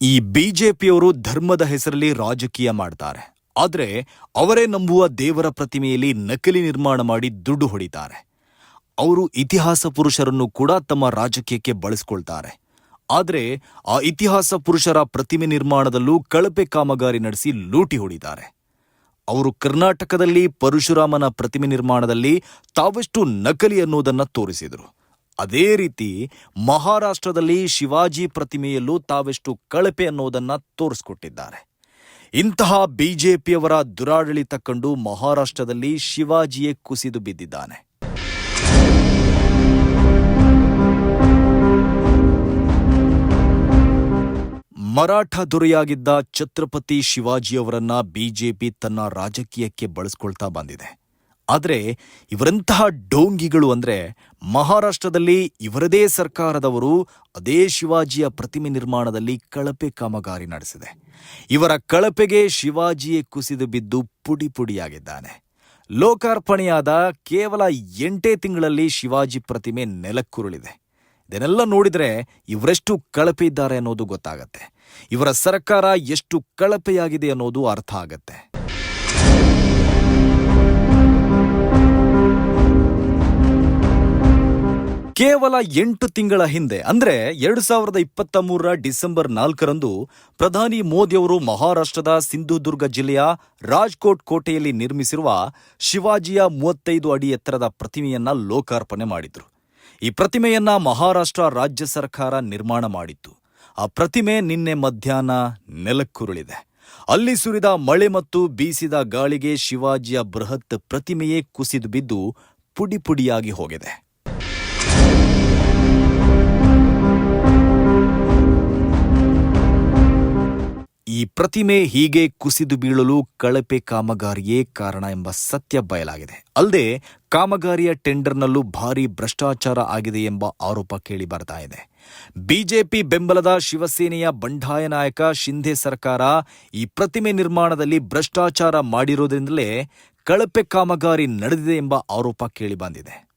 ಈ ಬಿಜೆಪಿಯವರು ಧರ್ಮದ ಹೆಸರಲ್ಲಿ ರಾಜಕೀಯ ಮಾಡ್ತಾರೆ. ಆದರೆ ಅವರೇ ನಂಬುವ ದೇವರ ಪ್ರತಿಮೆಯಲ್ಲಿ ನಕಲಿ ನಿರ್ಮಾಣ ಮಾಡಿ ದುಡ್ಡು ಹೊಡಿತಾರೆ. ಅವರು ಇತಿಹಾಸ ಪುರುಷರನ್ನು ಕೂಡ ತಮ್ಮ ರಾಜಕೀಯಕ್ಕೆ ಬಳಸ್ಕೊಳ್ತಾರೆ. ಆದರೆ ಆ ಇತಿಹಾಸ ಪುರುಷರ ಪ್ರತಿಮೆ ನಿರ್ಮಾಣದಲ್ಲೂ ಕಳಪೆ ಕಾಮಗಾರಿ ನಡೆಸಿ ಲೂಟಿ ಹೊಡಿತಾರೆ. ಅವರು ಕರ್ನಾಟಕದಲ್ಲಿ ಪರಶುರಾಮನ ಪ್ರತಿಮೆ ನಿರ್ಮಾಣದಲ್ಲಿ ತಾವೆಷ್ಟು ನಕಲಿ ಅನ್ನೋದನ್ನು ತೋರಿಸಿದರು. ಅದೇ ರೀತಿ ಮಹಾರಾಷ್ಟ್ರದಲ್ಲಿ ಶಿವಾಜಿ ಪ್ರತಿಮೆಯಲ್ಲೂ ತಾವೆಷ್ಟು ಕಳಪೆ ಅನ್ನೋದನ್ನ ತೋರಿಸ್ಕೊಟ್ಟಿದ್ದಾರೆ. ಇಂತಹ ಬಿಜೆಪಿಯವರ ದುರಾಡಳಿತ ಕಂಡು ಮಹಾರಾಷ್ಟ್ರದಲ್ಲಿ ಶಿವಾಜಿಯೇ ಕುಸಿದು ಬಿದ್ದಿದ್ದಾನೆ. ಮರಾಠ ದೊರೆಯಾಗಿದ್ದ ಛತ್ರಪತಿ ಶಿವಾಜಿಯವರನ್ನ ಬಿಜೆಪಿ ತನ್ನ ರಾಜಕೀಯಕ್ಕೆ ಬಳಸ್ಕೊಳ್ತಾ ಬಂದಿದೆ. ಆದರೆ ಇವರಂತಹ ಡೋಂಗಿಗಳು ಅಂದ್ರೆ ಮಹಾರಾಷ್ಟ್ರದಲ್ಲಿ ಇವರದೇ ಸರ್ಕಾರದವರು ಅದೇ ಶಿವಾಜಿಯ ಪ್ರತಿಮೆ ನಿರ್ಮಾಣದಲ್ಲಿ ಕಳಪೆ ಕಾಮಗಾರಿ ನಡೆಸಿದೆ. ಇವರ ಕಳಪೆಗೆ ಶಿವಾಜಿಯೇ ಕುಸಿದು ಬಿದ್ದು ಪುಡಿ ಪುಡಿಯಾಗಿದ್ದಾನೆ. ಲೋಕಾರ್ಪಣೆಯಾದ ಕೇವಲ ಎಂಟೇ ತಿಂಗಳಲ್ಲಿ ಶಿವಾಜಿ ಪ್ರತಿಮೆ ನೆಲಕ್ಕುರುಳಿದೆ. ಇದನ್ನೆಲ್ಲ ನೋಡಿದ್ರೆ ಇವರೆಷ್ಟು ಕಳಪೆ ಇದ್ದಾರೆ ಅನ್ನೋದು ಗೊತ್ತಾಗತ್ತೆ. ಇವರ ಸರ್ಕಾರ ಎಷ್ಟು ಕಳಪೆಯಾಗಿದೆ ಅನ್ನೋದು ಅರ್ಥ ಆಗತ್ತೆ. ಕೇವಲ ಎಂಟು ತಿಂಗಳ ಹಿಂದೆ, ಅಂದ್ರೆ ಎರಡು ಸಾವಿರದ ಇಪ್ಪತ್ತ ಮೂರರ ಡಿಸೆಂಬರ್ ನಾಲ್ಕರಂದು ಪ್ರಧಾನಿ ಮೋದಿಯವರು ಮಹಾರಾಷ್ಟ್ರದ ಸಿಂಧುದುರ್ಗ ಜಿಲ್ಲೆಯ ರಾಜ್ಕೋಟ್ ಕೋಟೆಯಲ್ಲಿ ನಿರ್ಮಿಸಿರುವ ಶಿವಾಜಿಯ ಮೂವತ್ತೈದು ಅಡಿ ಎತ್ತರದ ಪ್ರತಿಮೆಯನ್ನ ಲೋಕಾರ್ಪಣೆ ಮಾಡಿದ್ರು. ಈ ಪ್ರತಿಮೆಯನ್ನ ಮಹಾರಾಷ್ಟ್ರ ರಾಜ್ಯ ಸರ್ಕಾರ ನಿರ್ಮಾಣ ಮಾಡಿತ್ತು. ಆ ಪ್ರತಿಮೆ ನಿನ್ನೆ ಮಧ್ಯಾಹ್ನ ನೆಲಕ್ಕುರುಳಿದೆ. ಅಲ್ಲಿ ಸುರಿದ ಮಳೆ ಮತ್ತು ಬೀಸಿದ ಗಾಳಿಗೆ ಶಿವಾಜಿಯ ಬೃಹತ್ ಪ್ರತಿಮೆಯೇ ಕುಸಿದು ಬಿದ್ದು ಪುಡಿ ಪುಡಿಯಾಗಿ ಹೋಗಿದೆ. ಈ ಪ್ರತಿಮೆ ಹೀಗೆ ಕುಸಿದು ಬೀಳಲು ಕಳಪೆ ಕಾಮಗಾರಿಯೇ ಕಾರಣ ಎಂಬ ಸತ್ಯ ಬಯಲಾಗಿದೆ. ಅಲ್ಲದೆ, ಕಾಮಗಾರಿಯ ಟೆಂಡರ್ನಲ್ಲೂ ಭಾರಿ ಭ್ರಷ್ಟಾಚಾರ ಆಗಿದೆ ಎಂಬ ಆರೋಪ ಕೇಳಿ ಬರ್ತಾ ಇದೆ. ಬಿಜೆಪಿ ಬೆಂಬಲದ ಶಿವಸೇನೆಯ ಬಂಡಾಯ ನಾಯಕ ಶಿಂಧೆ ಸರ್ಕಾರ ಈ ಪ್ರತಿಮೆ ನಿರ್ಮಾಣದಲ್ಲಿ ಭ್ರಷ್ಟಾಚಾರ ಮಾಡಿರೋದ್ರಿಂದಲೇ ಕಳಪೆ ಕಾಮಗಾರಿ ನಡೆದಿದೆ ಎಂಬ ಆರೋಪ ಕೇಳಿ ಬಂದಿದೆ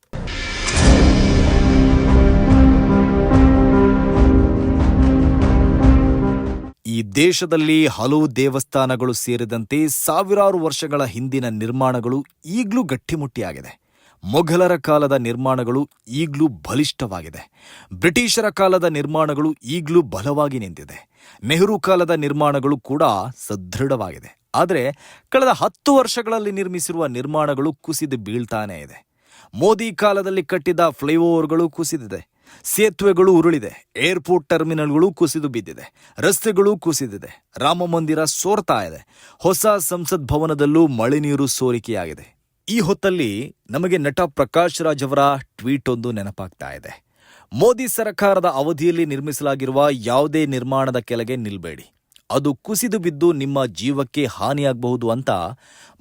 ದೇಶದಲ್ಲಿ ಹಲವು ದೇವಸ್ಥಾನಗಳು ಸೇರಿದಂತೆ ಸಾವಿರಾರು ವರ್ಷಗಳ ಹಿಂದಿನ ನಿರ್ಮಾಣಗಳು ಈಗಲೂ ಗಟ್ಟಿಮುಟ್ಟಿಯಾಗಿದೆ. ಮೊಘಲರ ಕಾಲದ ನಿರ್ಮಾಣಗಳು ಈಗಲೂ ಬಲಿಷ್ಠವಾಗಿದೆ. ಬ್ರಿಟಿಷರ ಕಾಲದ ನಿರ್ಮಾಣಗಳು ಈಗಲೂ ಬಲವಾಗಿ ನಿಂತಿದೆ. ನೆಹರು ಕಾಲದ ನಿರ್ಮಾಣಗಳು ಕೂಡ ಸದೃಢವಾಗಿದೆ. ಆದರೆ ಕಳೆದ ಹತ್ತು ವರ್ಷಗಳಲ್ಲಿ ನಿರ್ಮಿಸಿರುವ ನಿರ್ಮಾಣಗಳು ಕುಸಿದು ಬೀಳ್ತಾನೇ ಇದೆ. ಮೋದಿ ಕಾಲದಲ್ಲಿ ಕಟ್ಟಿದ ಫ್ಲೈಓವರ್ಗಳು ಕುಸಿದಿದೆ. ಸೇತುವೆಗಳು ಉರುಳಿದೆ, ಏರ್ಪೋರ್ಟ್ ಟರ್ಮಿನಲ್ಗಳು ಕುಸಿದು ಬಿದ್ದಿದೆ, ರಸ್ತೆಗಳು ಕುಸಿದಿದೆ, ರಾಮ ಮಂದಿರ ಸೋರ್ತಾ ಇದೆ, ಹೊಸ ಸಂಸತ್ ಭವನದಲ್ಲೂ ಮಳೆ ನೀರು ಸೋರಿಕೆಯಾಗಿದೆ. ಈ ಹೊತ್ತಲ್ಲಿ ನಮಗೆ ನಟ ಪ್ರಕಾಶ್ ರಾಜ್ ಅವರ ಟ್ವೀಟ್ ಒಂದು ನೆನಪಾಗ್ತಾ ಇದೆ. ಮೋದಿ ಸರ್ಕಾರದ ಅವಧಿಯಲ್ಲಿ ನಿರ್ಮಿಸಲಾಗಿರುವ ಯಾವುದೇ ನಿರ್ಮಾಣದ ಕೆಳಗೆ ನಿಲ್ಬೇಡಿ. ಅದು ಕುಸಿದು ಬಿದ್ದು ನಿಮ್ಮ ಜೀವಕ್ಕೆ ಹಾನಿಯಾಗಬಹುದು ಅಂತ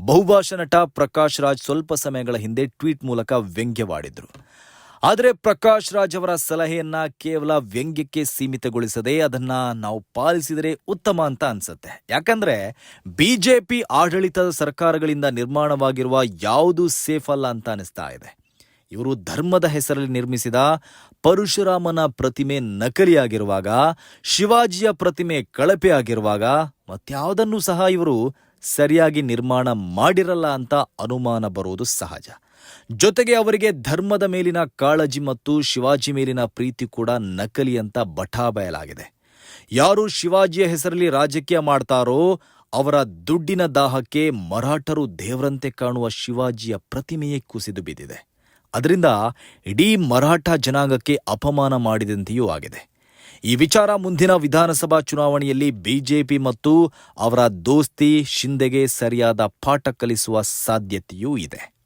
ಬಹುಭಾಷಾ ನಟ ಪ್ರಕಾಶ್ ರಾಜ್ ಸ್ವಲ್ಪ ಸಮಯಗಳ ಹಿಂದೆ ಟ್ವೀಟ್ ಮೂಲಕ ವ್ಯಂಗ್ಯವಾಡಿದ್ರು. ಆದರೆ ಪ್ರಕಾಶ್ ರಾಜ್ ಅವರ ಸಲಹೆಯನ್ನ ಕೇವಲ ವ್ಯಂಗ್ಯಕ್ಕೆ ಸೀಮಿತಗೊಳಿಸದೆ ಅದನ್ನ ನಾವು ಪಾಲಿಸಿದರೆ ಉತ್ತಮ ಅಂತ ಅನ್ಸುತ್ತೆ. ಯಾಕಂದ್ರೆ ಬಿಜೆಪಿ ಆಡಳಿತದ ಸರ್ಕಾರಗಳಿಂದ ನಿರ್ಮಾಣವಾಗಿರುವ ಯಾವುದು ಸೇಫ್ ಅಲ್ಲ ಅಂತ ಅನಿಸ್ತಾ ಇದೆ. ಇವರು ಧರ್ಮದ ಹೆಸರಲ್ಲಿ ನಿರ್ಮಿಸಿದ ಪರಶುರಾಮನ ಪ್ರತಿಮೆ ನಕಲಿಯಾಗಿರುವಾಗ ಶಿವಾಜಿಯ ಪ್ರತಿಮೆ ಕಳಪೆ ಆಗಿರುವಾಗ, ಮತ್ಯಾವುದನ್ನು ಸಹ ಇವರು ಸರಿಯಾಗಿ ನಿರ್ಮಾಣ ಮಾಡಿರಲ್ಲ ಅಂತ ಅನುಮಾನ ಬರುವುದು ಸಹಜ. ಜೊತೆಗೆ ಅವರಿಗೆ ಧರ್ಮದ ಮೇಲಿನ ಕಾಳಜಿ ಮತ್ತು ಶಿವಾಜಿ ಮೇಲಿನ ಪ್ರೀತಿ ಕೂಡ ನಕಲಿ ಅಂತ ಬಠಾಬಯಲಾಗಿದೆ ಯಾರು ಶಿವಾಜಿಯ ಹೆಸರಲ್ಲಿ ರಾಜಕೀಯ ಮಾಡ್ತಾರೋ ಅವರ ದುಡ್ಡಿನ ದಾಹಕ್ಕೆ ಮರಾಠರು ದೇವರಂತೆ ಕಾಣುವ ಶಿವಾಜಿಯ ಪ್ರತಿಮೆಯೇ ಕುಸಿದು ಬಿದ್ದಿದೆ. ಅದರಿಂದ ಇಡೀ ಮರಾಠ ಜನಾಂಗಕ್ಕೆ ಅಪಮಾನ ಮಾಡಿದಂತೆಯೂ ಆಗಿದೆ. ಈ ವಿಚಾರ ಮುಂದಿನ ವಿಧಾನಸಭಾ ಚುನಾವಣೆಯಲ್ಲಿ ಬಿಜೆಪಿ ಮತ್ತು ಅವರ ದೋಸ್ತಿ ಶಿಂದೆಗೆ ಸರಿಯಾದ ಪಾಠ ಕಲಿಸುವ ಸಾಧ್ಯತೆಯೂ ಇದೆ.